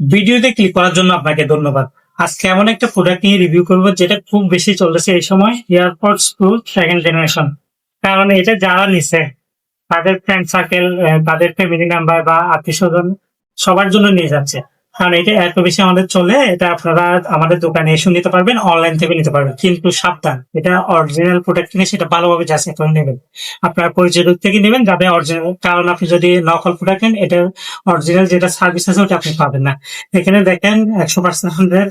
ভিডিওতে ক্লিক করার জন্য আপনাকে ধন্যবাদ। আজকে এমন একটা প্রোডাক্ট নিয়ে রিভিউ করব যেটা খুব বেশি চলতেছে এই সময় এয়ারপোর্টস প্রো সেকেন্ড জেনারেশন কারণ এটা যারা নিছে, তাদের ফ্রেন্ড সার্কেল তাদের ফ্যামিলি মেম্বার বা আত্মীয় স্বজন সবার জন্য নিয়ে যাচ্ছে। কারণ এটা এত বেশি আমাদের চলে, এটা আপনারা আমাদের দোকানে এসে নিতে পারবেন অনলাইন থেকে নিতে পারবেন। কিন্তু সাবধান, এটা অরিজিনাল প্রোডাক্ট কিনে সেটা ভালোভাবে যাচাই করে নেবেন। আপনার পরিচয় থেকে নেবেন যাবে অরিজিনাল কারণ আপনি যদি নকল প্রোডাক্ট নেন এটা অরিজিনাল যেটা সার্ভিস আছে, ওটা আপনি পাবেন না। এখানে দেখেন একশো পার্সেন্ট হান্ড্রেড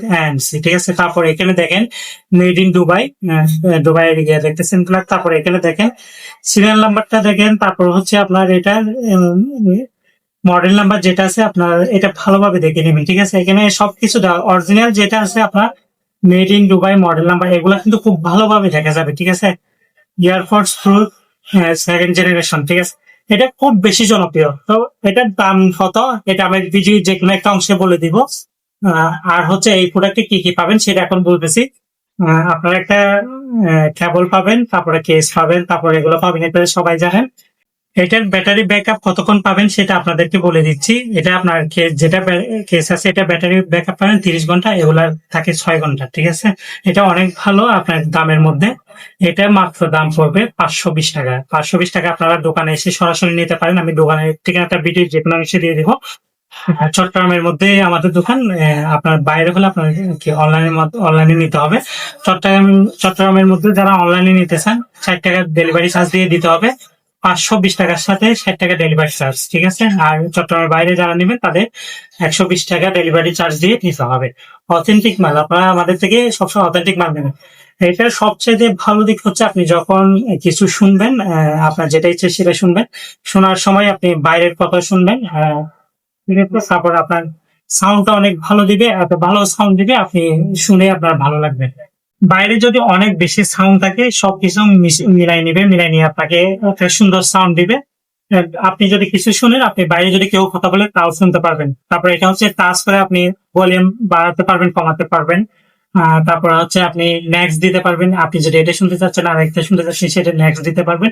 ঠিক আছে? তারপর এখানে দেখেন made in Dubai Dubai area দেখতেছেন তারপর এখানে দেখেন সিরিয়াল নাম্বারটা দেখেন, তারপর হচ্ছে আপনার এটা মডেল নাম্বার যেটা আছে আপনার এটা ভালোভাবে দেখে নেবেন, ঠিক আছে? এখানে সবকিছু অরিজিনাল যেটা আছে আপনার made in Dubai model number এগুলো কিন্তু খুব ভালোভাবে দেখা যাবে, ঠিক আছে? এয়ারফোর্স প্রো সেকেন্ড জেনারেশন ঠিক আছে? এটা খুব বেশি জনপ্রিয়। তো এটার দাম কত? এটা আমি ভিডিও যে কোনো একটা অংশে বলে দিব। আর হচ্ছে এই প্রোডাক্টে কি কি পাবেন সেটা এখন বলতেছি। আপনারা একটা কেবল পাবেন, তারপরে কেস পাবেন, তারপরে এগুলো পাবেন, এটা সবাই জানেন। এটার ব্যাটারি ব্যাকআপ কতক্ষণ পাবেন সেটা আপনাদেরকে বলে দিচ্ছি। এটা আপনার যেটা কেস আছে, এটা ব্যাটারি ব্যাকআপ পাবেন তিরিশ ঘণ্টা, এগুলা থাকে ছয় ঘণ্টা, ঠিক আছে? এটা অনেক ভালো আপনার দামের মধ্যে। এটা মাত্র দাম পড়বে পাঁচশো বিশ টাকা। পাঁচশো বিশ টাকা আপনারা দোকানে এসে সরাসরি নিতে পারেন। আমি দোকানের ঠিকানাটা ভিডিও যে কোনো অংশে দিয়ে দিব। চট্টগ্রামের মধ্যে আমাদের দোকান আপনার বাইরে হলে আপনার অনলাইনের অনলাইনে নিতে হবে। চট্টগ্রাম চট্টগ্রামের মধ্যে যারা অনলাইনে নিতে চান, ষাট টাকা ডেলিভারি চার্জ দিয়ে দিতে হবে। পাঁচশো বিশ টাকার সাথে ষাট টাকা ডেলিভারি চার্জ ঠিক আছে? আর চট্টগ্রামের বাইরে যারা নেবেন, তাদের একশো বিশ টাকা ডেলিভারি চার্জ দিয়ে নিতে হবে। অথেন্টিক মাল, আপনারা আমাদের থেকে সবসময় অথেন্টিক মাল নেবেন। এটার সবচেয়ে ভালো দিক হচ্ছে, আপনি যখন কিছু শুনবেন আপনার যেটা ইচ্ছে সেটা শুনবেন। শোনার সময় আপনি বাইরের কথা শুনবেন? তারপর আপনার সাউন্ডটা অনেক ভালো দিবে, এত ভালো সাউন্ড দিবে, আপনি শুনে আপনার ভালো লাগবে। বাইরে যদি অনেক বেশি সাউন্ড থাকে, সবকিছু মিলাই নিবে, মিলাই নিয়ে আপনাকে সুন্দর সাউন্ড দিবে। আপনি যদি কিছু শুনেন, আপনি বাইরে যদি কেউ কথা বলে তাও শুনতে পারবেন। তারপর এটা হচ্ছে টাচ করে আপনি ভলিউম বাড়াতে পারবেন, কমাতে পারবেন। তারপর হচ্ছে আপনি নেক্সট দিতে পারবেন। আপনি যদি এটা শুনতে চাচ্ছেন, আর একটা শুনতে চাচ্ছেন, সেটা নেক্সট দিতে পারবেন।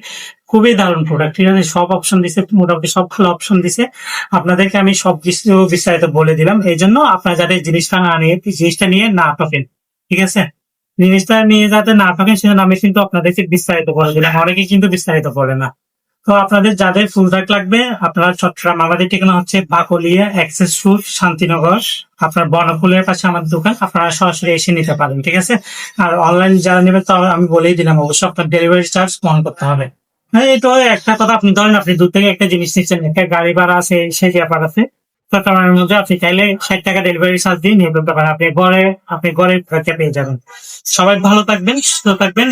খুবই দারুণ প্রোডাক্ট ঠিক আছে, সব অপশন দিছে, মোটামুটি সব ভালো অপশন দিছে। আপনাদেরকে আমি সব কিছু বিস্তারিত বলে দিলাম। এই জন্য আপনারা যাদের জিনিসটা না নিয়ে, জিনিসটা নিয়ে না থাকেন, ঠিক আছে? জিনিসটা নিয়ে যাতে না থাকেন, সেজন্য আমি কিন্তু আপনাদেরকে বিস্তারিত করে দিলাম। অনেকে কিন্তু বিস্তারিত করে না। তো আপনাদের যাদের ফুল লাগবে, আপনারা চট্টগ্রাম আমাদের ঠিকানা হচ্ছে বাকলিয়া অ্যাক্সেস রুট শান্তিনগর। আপনার বনফুলের পাশে আমাদের দোকান, আপনারা সরাসরি এসে নিতে পারেন, ঠিক আছে? আর অনলাইন যারা নেবেন তো আমি বলেই দিলাম, অবশ্যই আপনার ডেলিভারি চার্জ বহন করতে হবে। হ্যাঁ তো একটা কথা আপনি ধরেন, আপনি দূর থেকে একটা জিনিস নিচ্ছেন, একটা গাড়ি ভাড়া আছে, সেই ব্যাপার আছে। মধ্যে আপনি চাইলে ষাট টাকা ডেলিভারি চার্জ দিয়ে নিয়ে ফেলতে পারেন। আপনি আপনি পেয়ে যাবেন। সবাই ভালো থাকবেন, সুস্থ থাকবেন।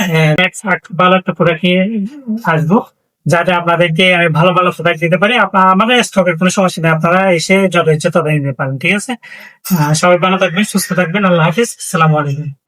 আসব, যাতে আপনাদেরকে আমি ভালো ভালো প্রোডাক্ট দিতে পারি। আপনার আমাদের স্টকের কোনো সমস্যা নেই। আপনারা এসে যত ইচ্ছে তত নিতে পারেন, ঠিক আছে? সবাই ভালো থাকবেন, সুস্থ থাকবেন। আল্লাহ হাফিজ। সালাম আলাইকুম।